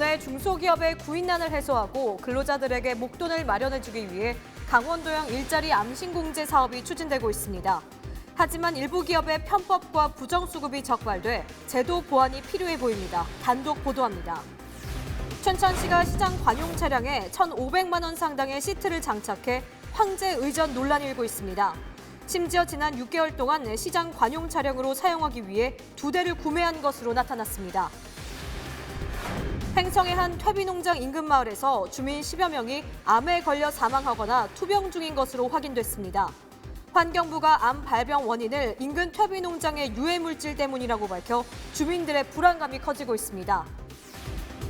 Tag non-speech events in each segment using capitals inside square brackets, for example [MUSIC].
원외 중소기업의 구인난을 해소하고 근로자들에게 목돈을 마련해주기 위해 강원도형 일자리 암신공제 사업이 추진되고 있습니다. 하지만 일부 기업의 편법과 부정수급이 적발돼 제도 보완이 필요해 보입니다. 단독 보도합니다. 춘천시가 시장 관용 차량에 1,500만 원 상당의 시트를 장착해 황제 의전 논란이 일고 있습니다. 심지어 지난 6개월 동안 시장 관용 차량으로 사용하기 위해 두 대를 구매한 것으로 나타났습니다. 횡성의 한 퇴비 농장 인근 마을에서 주민 10여 명이 암에 걸려 사망하거나 투병 중인 것으로 확인됐습니다. 환경부가 암 발병 원인을 인근 퇴비 농장의 유해 물질 때문이라고 밝혀 주민들의 불안감이 커지고 있습니다.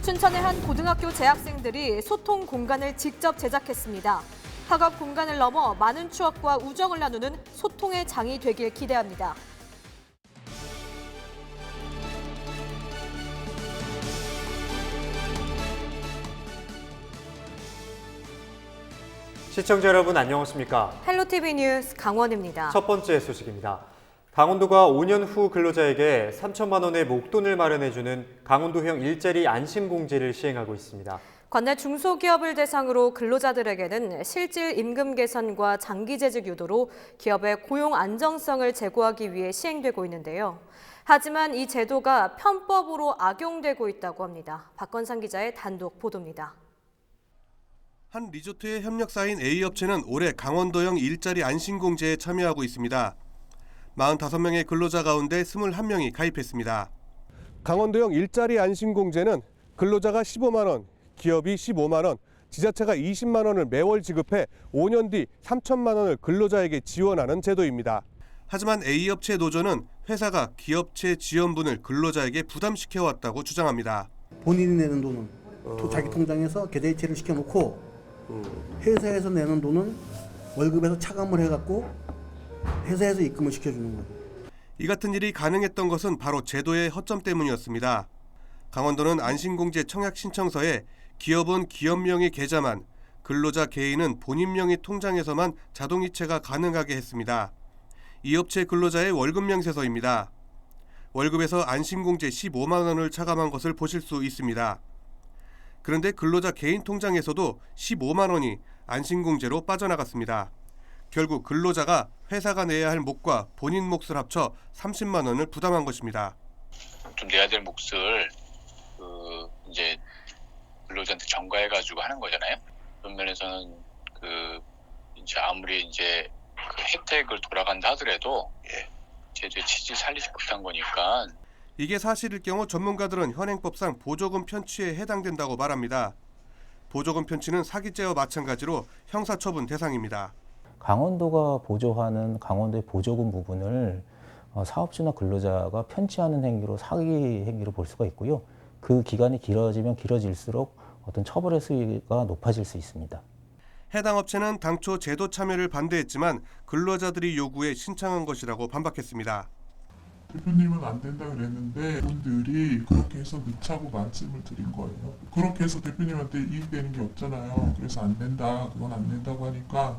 춘천의 한 고등학교 재학생들이 소통 공간을 직접 제작했습니다. 학업 공간을 넘어 많은 추억과 우정을 나누는 소통의 장이 되길 기대합니다. 시청자 여러분 안녕하십니까? 헬로티비 뉴스 강원입니다. 첫 번째 소식입니다. 강원도가 5년 후 근로자에게 3천만 원의 목돈을 마련해주는 강원도형 일자리 안심공제를 시행하고 있습니다. 관내 중소기업을 대상으로 근로자들에게는 실질 임금 개선과 장기 재직 유도로 기업의 고용 안정성을 제고하기 위해 시행되고 있는데요. 하지만 이 제도가 편법으로 악용되고 있다고 합니다. 박건상 기자의 단독 보도입니다. 한 리조트의 협력사인 A업체는 올해 강원도형 일자리 안심공제에 참여하고 있습니다. 45명의 근로자 가운데 21명이 가입했습니다. 강원도형 일자리 안심공제는 근로자가 15만 원, 기업이 15만 원, 지자체가 20만 원을 매월 지급해 5년 뒤 3천만 원을 근로자에게 지원하는 제도입니다. 하지만 A업체 노조는 회사가 기업체 지원분을 근로자에게 부담시켜 왔다고 주장합니다. 본인이 내는 돈은 또 자기 통장에서 계좌이체를 시켜놓고 회사에서 내는 돈은 월급에서 차감을 해갖고 회사에서 입금을 시켜주는 거죠. 이 같은 일이 가능했던 것은 바로 제도의 허점 때문이었습니다. 강원도는 안심공제 청약 신청서에 기업은 기업 명의 계좌만, 근로자 개인은 본인 명의 통장에서만 자동이체가 가능하게 했습니다. 이 업체 근로자의 월급 명세서입니다. 월급에서 안심공제 15만 원을 차감한 것을 보실 수 있습니다. 그런데 근로자 개인 통장에서도 15만 원이 안심공제로 빠져나갔습니다. 결국 근로자가 회사가 내야 할 몫과 본인 몫을 합쳐 30만 원을 부담한 것입니다. 좀 내야 될 몫을 그 이제 근로자한테 전가해 가지고 하는 거잖아요. 그런 면에서는 그 이제 아무리 이제 그 혜택을 돌아간다 하더라도 예, 제도의 취지 살리지 못한 거니까 이게 사실일 경우 전문가들은 현행법상 보조금 편취에 해당된다고 말합니다. 보조금 편취는 사기죄와 마찬가지로 형사처분 대상입니다. 강원도가 보조하는 강원도의 보조금 부분을 어, 사업주나 근로자가 편취하는 행위로 사기 행위로 볼 수가 있고요. 그 기간이 길어지면 길어질수록 어떤 처벌의 수위가 높아질 수 있습니다. 해당 업체는 당초 제도 참여를 반대했지만 근로자들이 요구해 신청한 것이라고 반박했습니다. 대표님은 안 된다 그랬는데 분들이 그렇게 해서 늦차고 말씀을 드린 거예요. 그렇게 해서 대표님한테 이익되는 게 없잖아요. 그래서 안 된다, 그건 안 된다고 하니까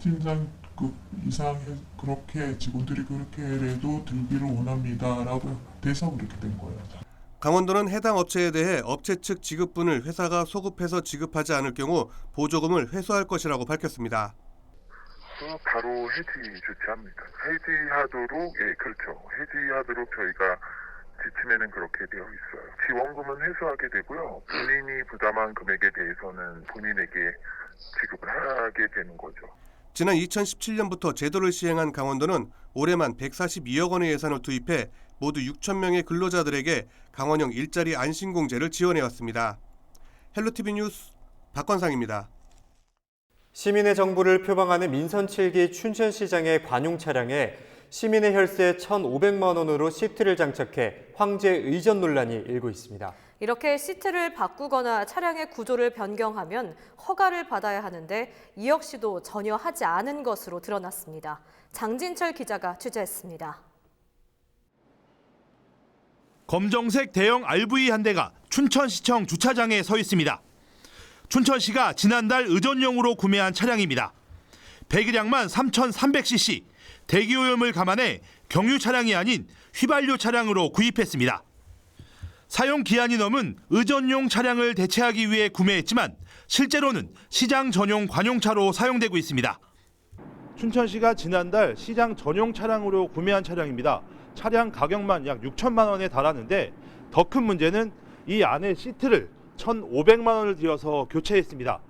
팀장급 이상 해- 그렇게 직원들이 그렇게 해도 들기를 원합니다라고 돼서 그렇게 된 거예요. 강원도는 해당 업체에 대해 업체 측 지급분을 회사가 소급해서 지급하지 않을 경우 보조금을 회수할 것이라고 밝혔습니다. 그 바로 해지 조치합니다. 해지하도록 예 그렇죠. 해지하도록 저희가 지침에는 그렇게 되어 있어요. 지원금은 회수하게 되고요. 본인이 부담한 금액에 대해서는 본인에게 지급을 하게 되는 거죠. 지난 2017년부터 제도를 시행한 강원도는 올해만 142억 원의 예산을 투입해 모두 6천 명의 근로자들에게 강원형 일자리 안심공제를 지원해 왔습니다. 헬로티비 뉴스 박건상입니다. 시민의 정부를 표방하는 민선 7기 춘천시장의 관용 차량에 시민의 혈세 1,500만 원으로 시트를 장착해 황제 의전 논란이 일고 있습니다. 이렇게 시트를 바꾸거나 차량의 구조를 변경하면 허가를 받아야 하는데 이 역시도 전혀 하지 않은 것으로 드러났습니다. 장진철 기자가 취재했습니다. 검정색 대형 RV 한 대가 춘천시청 주차장에 서 있습니다. 춘천시가 지난달 의전용으로 구매한 차량입니다. 배기량만 3,300cc, 대기오염을 감안해 경유 차량이 아닌 휘발유 차량으로 구입했습니다. 사용 기한이 넘은 의전용 차량을 대체하기 위해 구매했지만 실제로는 시장 전용 관용차로 사용되고 있습니다. 춘천시가 지난달 시장 전용 차량으로 구매한 차량입니다. 차량 가격만 약 6천만 원에 달하는데 더 큰 문제는 이 안에 시트를 1,500만 원을 들여서 교체했습니다.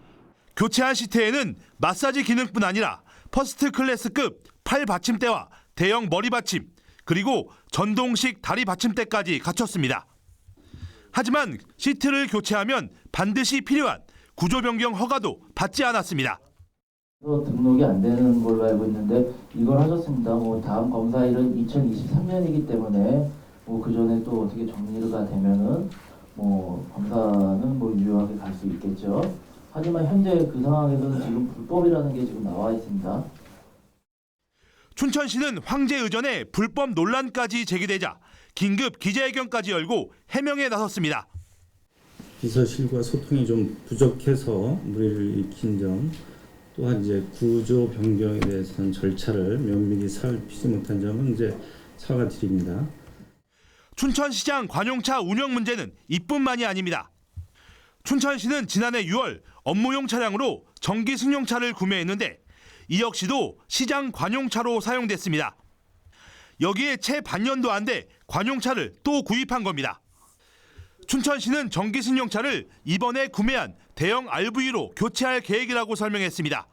교체한 시트에는 마사지 기능뿐 아니라 퍼스트 클래스급 팔 받침대와 대형 머리 받침 그리고 전동식 다리 받침대까지 갖췄습니다. 하지만 시트를 교체하면 반드시 필요한 구조 변경 허가도 받지 않았습니다. 또 등록이 안 되는 걸로 알고 있는데 이걸 하셨습니다. 뭐 다음 검사일은 2023년이기 때문에 뭐 그 전에 또 어떻게 정리가 되면은 뭐 검사는 뭐 유효하게 갈 수 있겠죠. 하지만 현재 그 상황에서는 지금 불법이라는 게 지금 나와 있습니다. 춘천시는 황제 의전에 불법 논란까지 제기되자 긴급 기자회견까지 열고 해명에 나섰습니다. 비서실과 소통이 좀 부족해서 무리를 일으킨 점 또한 이제 구조 변경에 대해서는 절차를 면밀히 살피지 못한 점은 이제 사과드립니다. 춘천시장 관용차 운영 문제는 이뿐만이 아닙니다. 춘천시는 지난해 6월 업무용 차량으로 전기 승용차를 구매했는데 이 역시도 시장 관용차로 사용됐습니다. 여기에 채 반년도 안 돼 관용차를 또 구입한 겁니다. 춘천시는 전기 승용차를 이번에 구매한 대형 RV로 교체할 계획이라고 설명했습니다.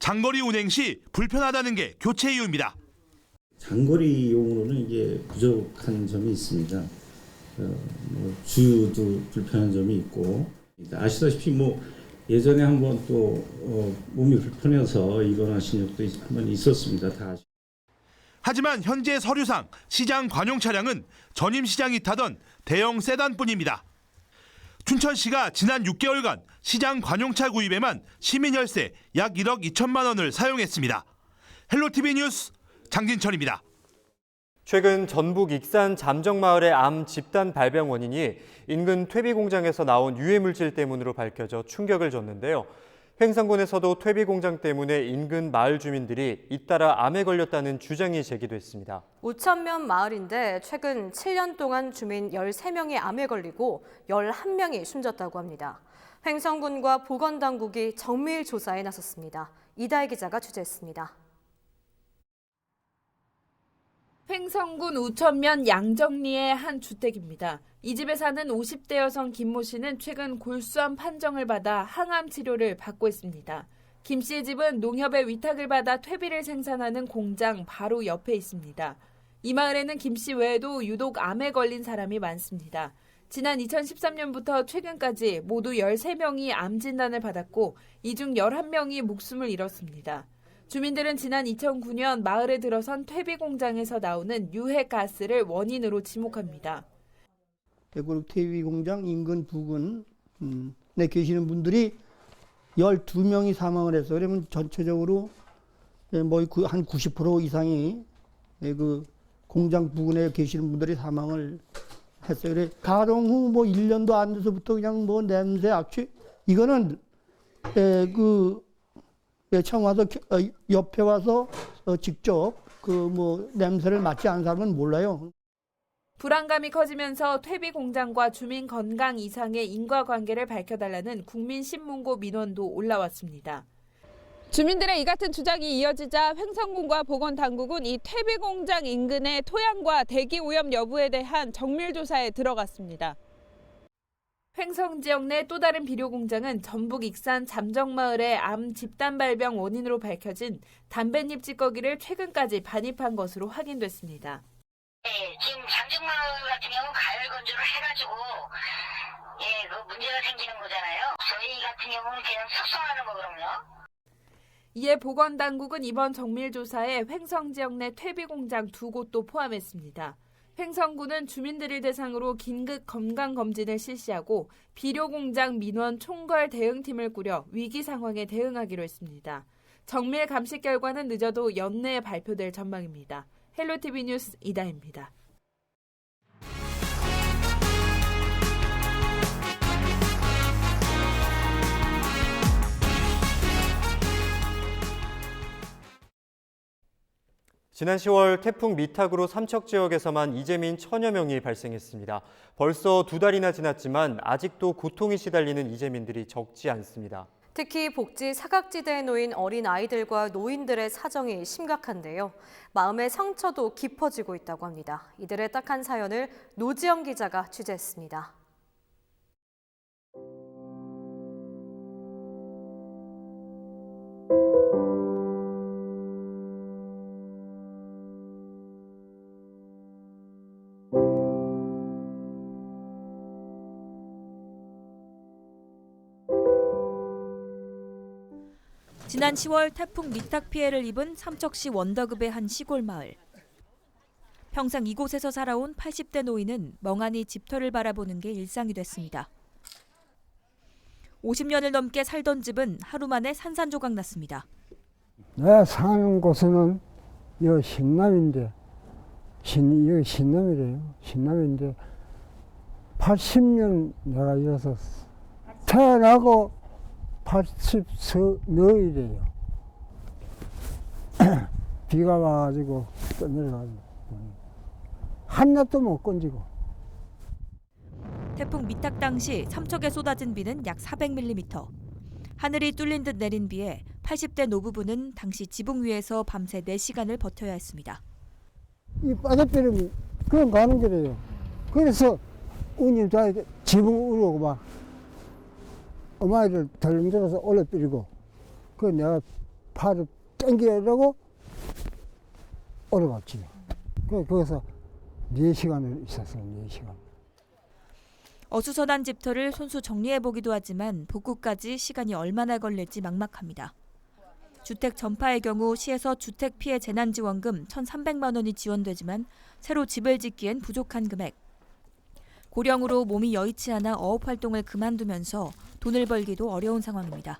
장거리 운행 시 불편하다는 게 교체 이유입니다. 장거리용으로는 이게 부족한 점이 있습니다. 어, 뭐 주유도 불편한 점이 있고 아시다시피 뭐 예전에 한번 또 어, 몸이 불편해서 입원하신 적도 한번 있었습니다. 다 아시. 하지만 현재 서류상 시장 관용 차량은 전임 시장이 타던 대형 세단뿐입니다. 춘천시가 지난 6개월간 시장 관용차 구입에만 시민 혈세 약 1억 2천만 원을 사용했습니다. 헬로티비 뉴스 장진철입니다. 최근 전북 익산 잠정마을의 암 집단 발병 원인이 인근 퇴비 공장에서 나온 유해 물질 때문으로 밝혀져 충격을 줬는데요. 횡성군에서도 퇴비 공장 때문에 인근 마을 주민들이 잇따라 암에 걸렸다는 주장이 제기됐습니다. 우천면 마을인데 최근 7년 동안 주민 13명이 암에 걸리고 11명이 숨졌다고 합니다. 횡성군과 보건당국이 정밀 조사에 나섰습니다. 이다혜 기자가 취재했습니다. 횡성군 우천면 양정리의 한 주택입니다. 이 집에 사는 50대 여성 김모 씨는 최근 골수암 판정을 받아 항암 치료를 받고 있습니다. 김 씨의 집은 농협의 위탁을 받아 퇴비를 생산하는 공장 바로 옆에 있습니다. 이 마을에는 김 씨 외에도 유독 암에 걸린 사람이 많습니다. 지난 2013년부터 최근까지 모두 13명이 암 진단을 받았고 이 중 11명이 목숨을 잃었습니다. 주민들은 지난 2009년 마을에 들어선 퇴비 공장에서 나오는 유해 가스를 원인으로 지목합니다. 대구르 TV 공장 인근 부근에 계시는 분들이 12명이 사망을 했어요. 그러면 전체적으로 뭐한 90% 이상이 그 공장 부근에 계시는 분들이 사망을 했어요. 그래 가동 후 뭐 1년도 안 돼서부터 그냥 뭐 냄새 악취 이거는 그 처음 와서 옆에 와서 어, 직접 그 뭐 냄새를 맡지 않은 사람은 몰라요. 불안감이 커지면서 퇴비 공장과 주민 건강 이상의 인과관계를 밝혀달라는 국민신문고 민원도 올라왔습니다. 주민들의 이 같은 주장이 이어지자 횡성군과 보건당국은 이 퇴비 공장 인근의 토양과 대기 오염 여부에 대한 정밀 조사에 들어갔습니다. 횡성 지역 내 또 다른 비료 공장은 전북 익산 잠정마을의 암 집단 발병 원인으로 밝혀진 담뱃잎 찌꺼기를 최근까지 반입한 것으로 확인됐습니다. 네, 지금 잠정마을 같은 경우 가열 건조를 해가지고 예, 그 문제가 생기는 거잖아요. 저희 같은 경우는 그냥 숙성하는 거거든요. 이에 보건당국은 이번 정밀 조사에 횡성 지역 내 퇴비 공장 두 곳도 포함했습니다. 횡성군은 주민들을 대상으로 긴급 건강 검진을 실시하고 비료 공장 민원 총괄 대응팀을 꾸려 위기 상황에 대응하기로 했습니다. 정밀 감식 결과는 늦어도 연내에 발표될 전망입니다. 헬로티비 뉴스 이다입니다. 지난 10월 태풍 미탁으로 삼척 지역에서만 이재민 천여 명이 발생했습니다. 벌써 두 달이나 지났지만 아직도 고통이 시달리는 이재민들이 적지 않습니다. 특히 복지 사각지대에 놓인 어린 아이들과 노인들의 사정이 심각한데요. 마음의 상처도 깊어지고 있다고 합니다. 이들의 딱한 사연을 노지영 기자가 취재했습니다. 지난 10월 태풍 미탁 피해를 입은 삼척시 원더급의 한 시골 마을. 평생 이곳에서 살아온 80대 노인은 멍하니 집터를 바라보는 게 일상이 됐습니다. 50년을 넘게 살던 집은 하루 만에 산산조각 났습니다. 내가 사는 곳은 여 신남인데 신 여기 신남이래요. 신남인데 80년 내가 여기서 태어나고 80서 너이래요. [CLEARS THROAT] 비가 와가지고 떠내려가지고 한낮도 못 건지고. 태풍 미탁 당시 삼척에 쏟아진 비는 약 400mm. 하늘이 뚫린 듯 내린 비에 80대 노부부는 당시 지붕 위에서 밤새 4시간을 버텨야 했습니다. 이 빠져버리면 그냥 가는 거래요. 그래서 운이 다 지붕 우르고 막 어마이를 덜렁들어서 올려버리고 그 내가 팔을 당기려고 올라갔지. 그 거기서 4시간을 있었어요. 4시간. 어수선한 집터를 손수 정리해 보기도 하지만 복구까지 시간이 얼마나 걸릴지 막막합니다. 주택 전파의 경우 시에서 주택 피해 재난지원금 1,300만 원이 지원되지만 새로 집을 짓기엔 부족한 금액. 고령으로 몸이 여의치 않아 어업 활동을 그만두면서 돈을 벌기도 어려운 상황입니다.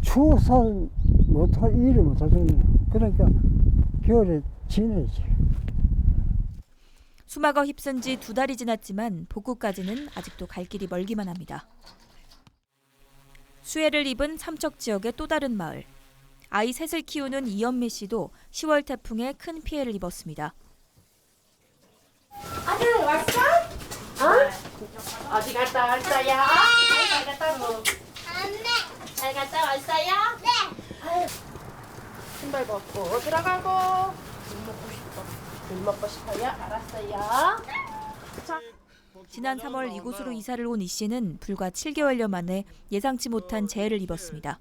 추워서 못할 일을 못하잖아요. 그러니까 겨울에 지내지. 수막어 휩쓴 지 두 달이 지났지만 복구까지는 아직도 갈 길이 멀기만 합니다. 수해를 입은 삼척 지역의 또 다른 마을. 아이 셋을 키우는 이연미 씨도 10월 태풍에 큰 피해를 입었습니다. 아들 왔어? 어? 어디 갔다 왔어요? 잘 갔다 왔고. 잘 갔다 왔어요? 네. 신발 벗고 들어가고. 물 먹고 싶어. 물 먹고 싶어요? 알았어요. 자. 지난 3월 이곳으로 이사를 온 이 씨는 불과 7개월여 만에 예상치 못한 재해를 입었습니다.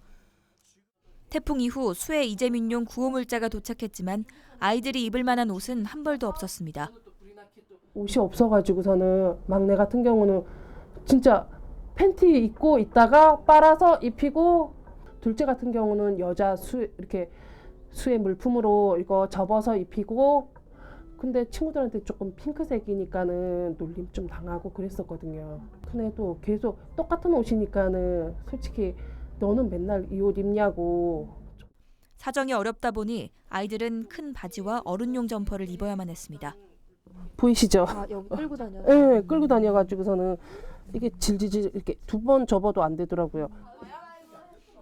태풍 이후 수해 이재민용 구호물자가 도착했지만 아이들이 입을 만한 옷은 한 벌도 없었습니다. 옷이 없어가지고서는 막내 같은 경우는 진짜 팬티 입고 있다가 빨아서 입히고 둘째 같은 경우는 여자 수 이렇게 수의 물품으로 이거 접어서 입히고 근데 친구들한테 조금 핑크색이니까는 놀림 좀 당하고 그랬었거든요. 근데도 계속 똑같은 옷이니까는 솔직히 너는 맨날 이 옷 입냐고 사정이 어렵다 보니 아이들은 큰 바지와 어른용 점퍼를 입어야만 했습니다. 보이시죠? 아, 여기 끌고 다녀요? 네, 끌고 다녀가지고서는 이게 질질질 이렇게 두 번 접어도 안 되더라고요.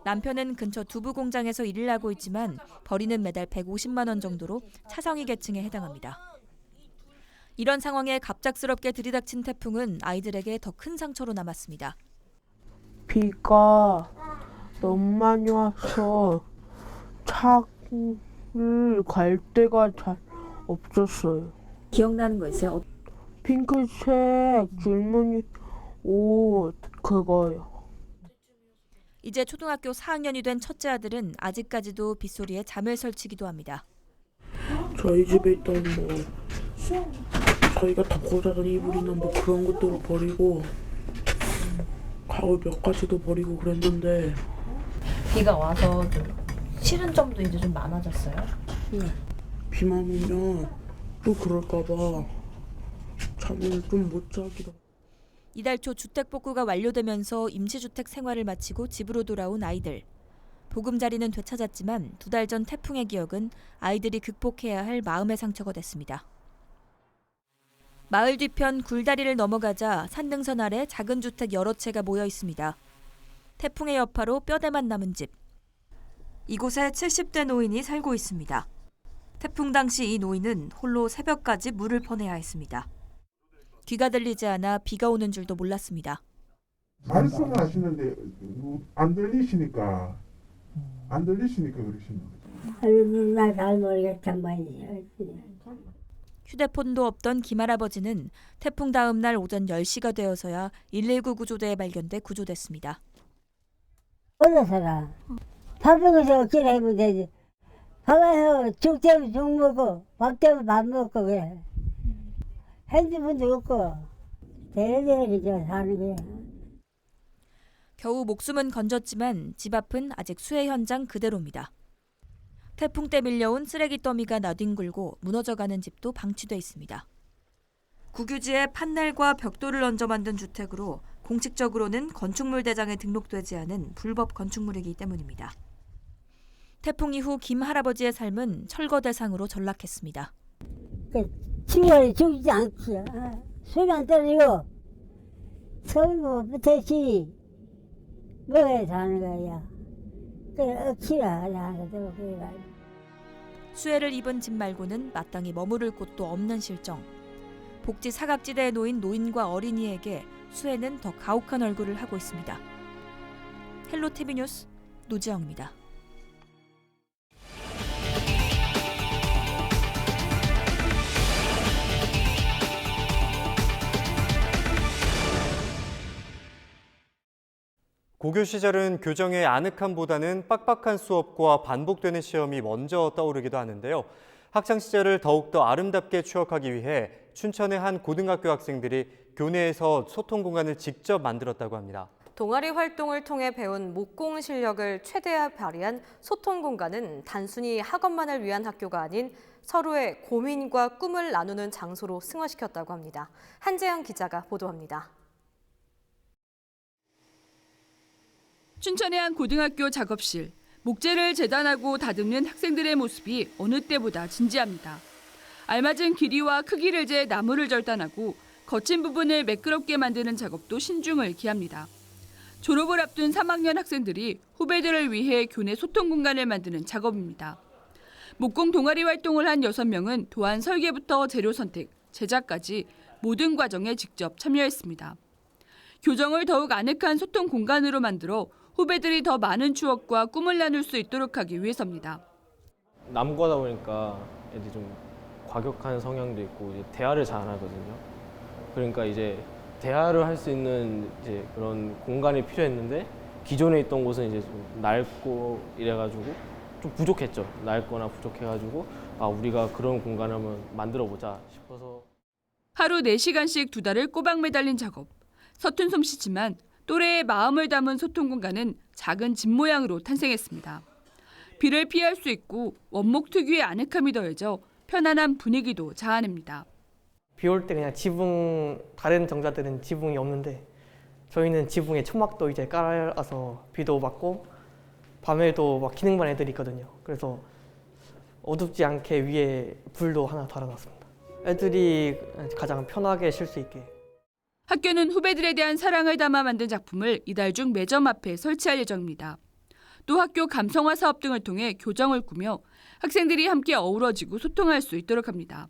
남편은 근처 두부 공장에서 일을 하고 있지만 벌이는 매달 150만 원 정도로 차상위 계층에 해당합니다. 이런 상황에 갑작스럽게 들이닥친 태풍은 아이들에게 더 큰 상처로 남았습니다. 비가 너무 많이 와서 차를 갈 데가 잘 없었어요. 기억나는 거 있어요? 핑크색 줄무늬 옷 그거요. 이제 초등학교 4학년이 된 첫째 아들은 아직까지도 빗소리에 잠을 설치기도 합니다. 저희 집에 있던 뭐 저희가 덮고 자던 이불이나 뭐 그런 것들을 버리고 가구 몇 가지도 버리고 그랬는데 비가 와서 좀 싫은 점도 이제 좀 많아졌어요? 네. 비만 오면 또 그럴까봐 잠을 좀 못 자기도 이달 초 주택 복구가 완료되면서 임시주택 생활을 마치고 집으로 돌아온 아이들. 보금자리는 되찾았지만 두 달 전 태풍의 기억은 아이들이 극복해야 할 마음의 상처가 됐습니다. 마을 뒤편 굴다리를 넘어가자 산등선 아래 작은 주택 여러 채가 모여 있습니다. 태풍의 여파로 뼈대만 남은 집. 이곳에 70대 노인이 살고 있습니다. 태풍 당시 이 노인은 홀로 새벽까지 물을 퍼내야 했습니다. 귀가 들리지 않아 비가 오는 줄도 몰랐습니다. 말씀을 하시는데 안 들리시니까 안 들리시니까 그러시는 거예요. 나잘 모르겠단 말이야. 휴대폰도 없던 김할아버지는 태풍 다음 날 오전 10시가 되어서야 119 구조대에 발견돼 구조됐습니다. 어디 살아? 밥 먹어서 어찌나 하면 되지. 밥에서 죽 되면 죽 먹고, 밥 되면 밥 먹고, 그래. 핸드폰도 없고, 대대로 저 사는 거야. 겨우 목숨은 건졌지만 집 앞은 아직 수해 현장 그대로입니다. 태풍 때 밀려온 쓰레기 더미가 나뒹굴고 무너져가는 집도 방치돼 있습니다. 국유지에 판넬과 벽돌을 얹어 만든 주택으로 공식적으로는 건축물 대장에 등록되지 않은 불법 건축물이기 때문입니다. 태풍 이후 김 할아버지의 삶은 철거 대상으로 전락했습니다. 친구를 죽지 않지. 아, 술이 안 떨어지고, 서울고 붙었지. 먹어야 사는 거야. 그래, 억지로 하려고 그래. 수해를 입은 집 말고는 마땅히 머무를 곳도 없는 실정. 복지 사각지대에 놓인 노인과 어린이에게 수해는 더 가혹한 얼굴을 하고 있습니다. 헬로 TV 뉴스 노지영입니다. 고교 시절은 교정의 아늑함보다는 빡빡한 수업과 반복되는 시험이 먼저 떠오르기도 하는데요. 학창 시절을 더욱더 아름답게 추억하기 위해 춘천의 한 고등학교 학생들이 교내에서 소통 공간을 직접 만들었다고 합니다. 동아리 활동을 통해 배운 목공 실력을 최대한 발휘한 소통 공간은 단순히 학업만을 위한 학교가 아닌 서로의 고민과 꿈을 나누는 장소로 승화시켰다고 합니다. 한재영 기자가 보도합니다. 춘천의 한 고등학교 작업실. 목재를 재단하고 다듬는 학생들의 모습이 어느 때보다 진지합니다. 알맞은 길이와 크기를 재 나무를 절단하고 거친 부분을 매끄럽게 만드는 작업도 신중을 기합니다. 졸업을 앞둔 3학년 학생들이 후배들을 위해 교내 소통 공간을 만드는 작업입니다. 목공 동아리 활동을 한 6명은 도안 설계부터 재료 선택, 제작까지 모든 과정에 직접 참여했습니다. 교정을 더욱 아늑한 소통 공간으로 만들어 후배들이 더 많은 추억과 꿈을 나눌 수 있도록 하기 위해서입니다. 남고다 보니까 애들이 좀 과격한 성향도 있고 이제 대화를 잘 안 하거든요. 그러니까 이제 대화를 할 수 있는 이제 그런 공간이 필요했는데 기존에 있던 곳은 이제 좀 낡고 이래가지고 좀 부족했죠. 낡거나 부족해가지고 아 우리가 그런 공간을 한번 만들어 보자 싶어서 하루 4시간씩 두 달을 꼬박 매달린 작업. 서툰 솜씨지만 또래의 마음을 담은 소통 공간은 작은 집 모양으로 탄생했습니다. 비를 피할 수 있고 원목 특유의 아늑함이 더해져 편안한 분위기도 자아냅니다. 비 올 때 그냥 지붕 다른 정자들은 지붕이 없는데 저희는 지붕에 천막도 이제 깔아서 비도 맞고 밤에도 막 기능반 애들이 있거든요. 그래서 어둡지 않게 위에 불도 하나 달아놨습니다. 애들이 가장 편하게 쉴 수 있게. 학교는 후배들에 대한 사랑을 담아 만든 작품을 이달 중 매점 앞에 설치할 예정입니다. 또 학교 감성화 사업 등을 통해 교정을 꾸며 학생들이 함께 어우러지고 소통할 수 있도록 합니다.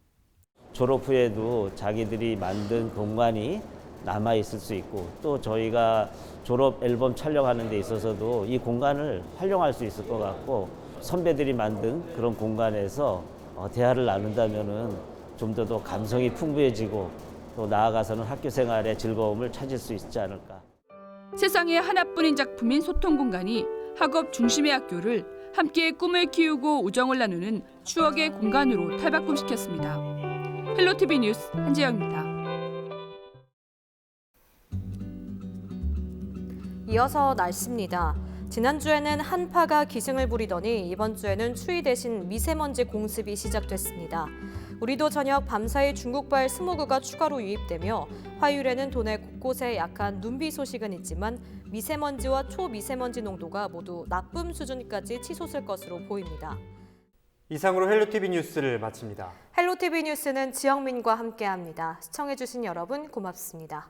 졸업 후에도 자기들이 만든 공간이 남아 있을 수 있고 또 저희가 졸업 앨범 촬영하는 데 있어서도 이 공간을 활용할 수 있을 것 같고 선배들이 만든 그런 공간에서 어, 대화를 나눈다면은 좀 더 더 감성이 풍부해지고 또 나아가서는 학교 생활의 즐거움을 찾을 수 있지 않을까. 세상에 하나뿐인 작품인 소통 공간이 학업 중심의 학교를 함께 꿈을 키우고 우정을 나누는 추억의 공간으로 탈바꿈시켰습니다. 헬로티비 뉴스 한재영입니다. 이어서 날씨입니다. 지난주에는 한파가 기승을 부리더니 이번 주에는 추위 대신 미세먼지 공습이 시작됐습니다. 우리도 저녁 밤사이 중국발 스모그가 추가로 유입되며 화요일에는 도내 곳곳에 약한 눈비 소식은 있지만 미세먼지와 초미세먼지 농도가 모두 나쁨 수준까지 치솟을 것으로 보입니다. 이상으로 헬로티비 뉴스를 마칩니다. 헬로티비 뉴스는 지영민과 함께합니다. 시청해주신 여러분 고맙습니다.